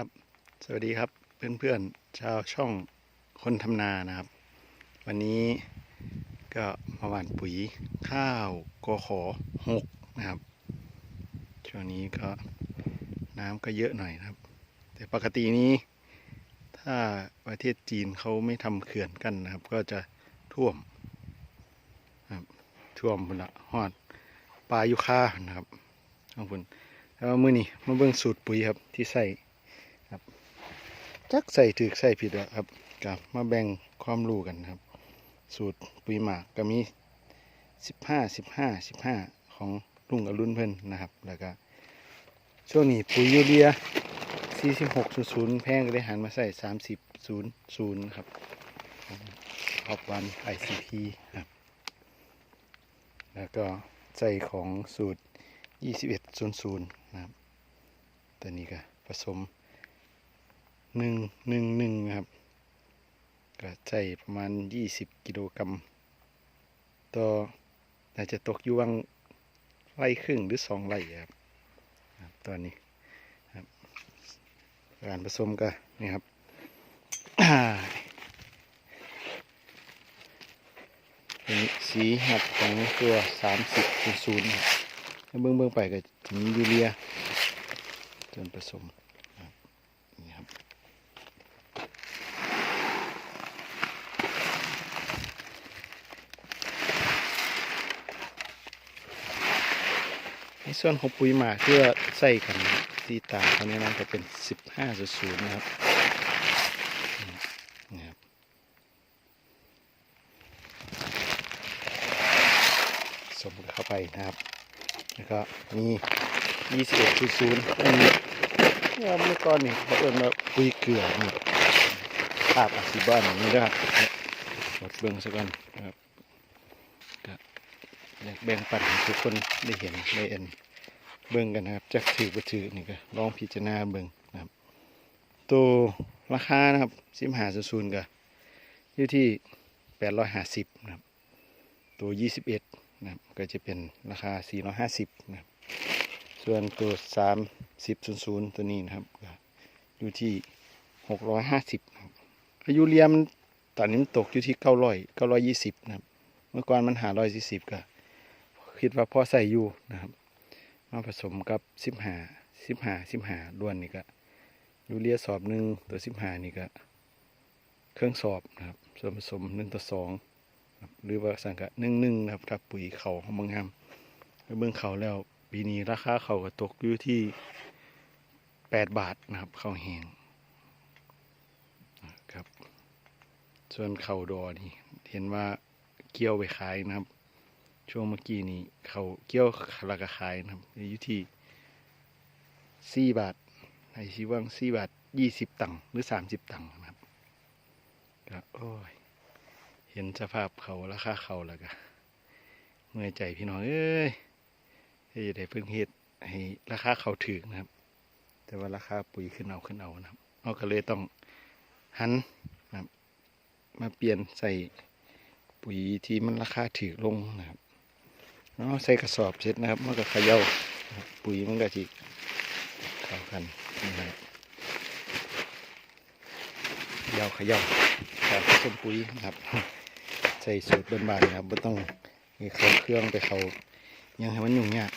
ครับ สวัสดีครับเพื่อนๆชาวช่องคนทำนานะครับ วันนี้ก็มาหว่านปุ๋ยข้าวกขอหกนะครับ ช่วงนี้ก็น้ำก็เยอะหน่อยนะครับ แต่ปกตินี้ ถ้าประเทศจีนเขาไม่ทำเขื่อนกันนะครับ ก็จะท่วมครับท่วมพุ่นละฮอดปลายุค่านะครับของพุ่นแล้วมือนี้มาเบิ่งสูตรปุ๋ยครับที่ใส่ จักใส่ถือใส่ผิดอะครับกับมาแบ่งความรู้กันครับ สูตรปุ๋ยหมากก็มีสิบห้าสิบห้าสิบห้าของลุงกับรุ่นเพิ่นนะครับ แล้วก็ช่วงนี้ปุ๋ยยูเรียสี่สิบหกศูนย์แพงก็ได้หันมาใส่สามสิบศูนย์ศูนย์ครับขอบวันไอซีพีครับ แล้วก็ใส่ของสูตรยี่สิบเอ็ดศูนย์ศูนย์นะครับตัวนี้ก็ผสม หนึ่งหนึ่งหนึ่งนะครับก็ใส่ประมาณยี่สิบกิโลกรัมต่อน่าจะตกอยู่วังไร่ครึ่งหรือสองไร่ครับครับตอนนี้ครับการผสมก็นี่ครับเป็นสีหัดของตัวสามสิบศูนย์เบื้องเบื้องไปก็จะมียูเรียส่วนผสมครับนี่ครับ ใน ส่วนของปุ๋ยหมากที่ว่าใส่กันตีตาเขาเนี่ยนะจะเป็นสิบห้าศูนย์นะครับนี่ครับสมเข้าไปนะครับแล้วก็มียี่สิบเอ็ดศูนย์อันนี้เนี่ยเมื่อก่อนนี่เขาเอิ้นว่าปุ๋ยเกลือนะครับภาพอาซิบ้านอย่างนี้นะครับหมดเบิ่งซะก่อนนะครับ แบ่งปันให้ทุกคนได้เห็นได้เอ็นเบิ่งกันนะครับจักถือบ่ถือนี่ก็ลองพิจารณาเบิ่งนะครับ ตัวราคานะครับสิบหาศูนย์ก็อยู่ที่แปดร้อยห้าสิบนะครับ ตัวยี่สิบเอ็ดนะครับก็จะเป็นราคาสี่ร้อยห้าสิบนะครับส่วนตัวสามสิบศูนย์ศูนย์ตัวนี้นะครับก็อยู่ที่หกร้อยห้าสิบนะครับอายุเรียมตอนนี้มันตกอยู่ที่เก้าร้อยเก้าร้อยยี่สิบนะครับ เมื่อก่อนมันหาร้อยสี่สิบก็ คิดว่าพอใส่อยู่นะครับ มาผสมกับสิบหาสิบหาสิบหาล้วนนี่ก็ยูเรียสอบหนึ่งตัวสิบหานี่ก็เครื่องสอบนะครับส่วนผสมหนึ่งต่อสองหรือว่าสังกะหนึ่งหนึ่งนะครับถ้าปุ๋ยเขาของบางงามเบื้องเขาแล้วปีนี้ราคาเขาก็ตกอยู่ที่แปดบาทนะครับเขาแห้งนะครับ ส่วนเขาดอนี่เห็นว่าเกี่ยวไปขายนะครับ ช่วงเมื่อกี้นี้เขาเกี่ยวราคาขายนะครับอยู่ที่สี่บาทไอชีว่างสี่บาทยี่สิบตังค์หรือสามสิบตังค์นะครับก็โอ้ยเห็นสภาพเขาราคาเขาแล้วก็เมื่อใจพี่น้องเอ้ยจะได้เพิ่งเฮ็ดให้ราคาเขาถึงนะครับ แต่ว่าราคาปุ๋ยขึ้นเอาขึ้นเอานะครับเราก็เลยต้องหันนะครับ มาเปลี่ยนใส่ปุ๋ยที่มันราคาถือลงนะครับ เนาะใส่กระสอบเสร็จนะครับมันก็ขย่าปุ๋ยมันก็จิเข้ากันนะครับเขย่าขย่าการผสมปุ๋ยนะครับ ใส่สูตรบ้านๆนะครับไม่ต้องมีเขาเครื่องไปเขายังให้มันยุ่งยาก